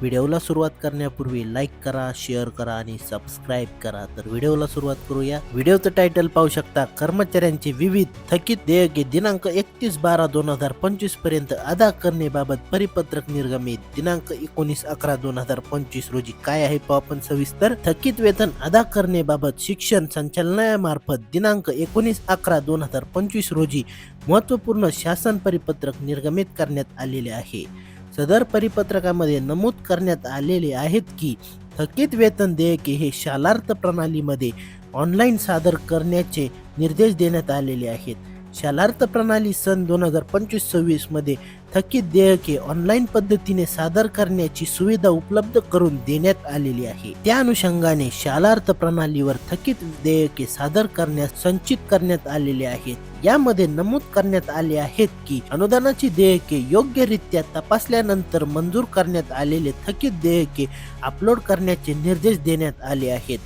व्हिडिओला सुरुवात करण्यापूर्वी लाईक करा शेअर करा आणि सबस्क्राईब करा. तर व्हिडिओला सुरुवात करूया. व्हिडिओचं टायटल पाहू शकता. कर्मचाऱ्यांचे विविध थकीत देयके दिनांक एकतीस बारा दोन हजार पंचवीसपर्यंत अदा करण्याबाबत परिपत्रक निर्गमित. दिनांक एकोणीस अकरा दोन हजार पंचवीस रोजी काय आहे पाहू आपण सविस्तर. थकीत वेतन अदा करण्याबाबत शिक्षण संचालनामार्फत दिनांक एकोणीस अकरा दोन हजार पंचवीस रोजी महत्त्वपूर्ण शासन परिपत्रक निर्गमित करण्यात आलेले आहे. सदर परिपत्रकामध्ये नमूद करण्यात आलेले आहेत की थकीत वेतन देयके हे शालार्थ प्रणालीमध्ये ऑनलाईन सादर करण्याचे निर्देश देण्यात आलेले आहेत. शालार्थ प्रणाली सन दोन हजार पंचवीस सव्वीसमध्ये थकीत देयके ऑनलाईन पद्धतीने सादर करण्याची सुविधा उपलब्ध करून देण्यात आलेली आहे. त्या अनुषंगाने शालार्थ प्रणालीवर थकीत देयके सादर करण्यास संचित करण्यात आलेले आहेत. यामध्ये नमूद करण्यात आले आहेत की अनुदानाची देयके योग्यरित्या तपासल्यानंतर मंजूर करण्यात आलेले थकीत देयके अपलोड करण्याचे निर्देश देण्यात आले आहेत.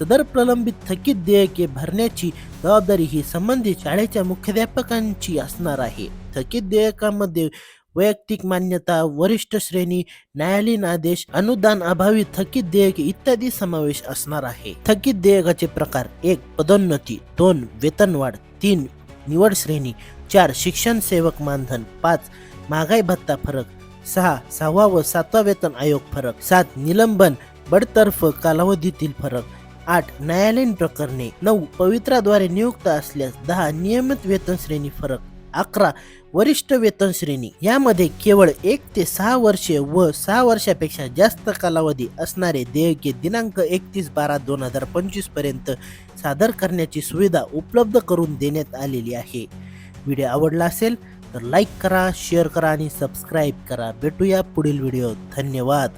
सदर प्रलंबित थकीत देयके भरण्याची जबाबदारी ही संबंधित शाळेच्या मुख्याध्यापकांची असणार आहे. थकीत देयकामध्ये वैयक्तिक मान्यता वरिष्ठ श्रेणी न्यायालयीन आदेश अनुदान अभावी थकीत देयके इत्यादी समावेश असणार आहे. थकीत देयकाचे प्रकार एक पदोन्नती दोन वेतनवाढ तीन निवड श्रेणी चार शिक्षण सेवक मानधन पाच महागाई भत्ता फरक सहा सहावा व सातवा वेतन आयोग फरक सात निलंबन बडतर्फ कालावधीतील फरक आठ न्यायालयीन प्रकरणे नऊ पवित्राद्वारे नियुक्त असल्यास दहा नियमित वेतन श्रेणी फरक अकरा वरिष्ठ वेतन श्रेणी. यामध्ये केवळ एक ते सहा वर्षे व सहा वर्षापेक्षा जास्त कालावधी असणारे देयके दिनांक एकतीस बारा दोन हजार पंचवीसपर्यंत सादर करण्याची सुविधा उपलब्ध करून देण्यात आलेली आहे. व्हिडिओ आवडला असेल तर लाईक करा शेअर करा आणि सबस्क्राईब करा. भेटूया पुढील व्हिडिओ धन्यवाद.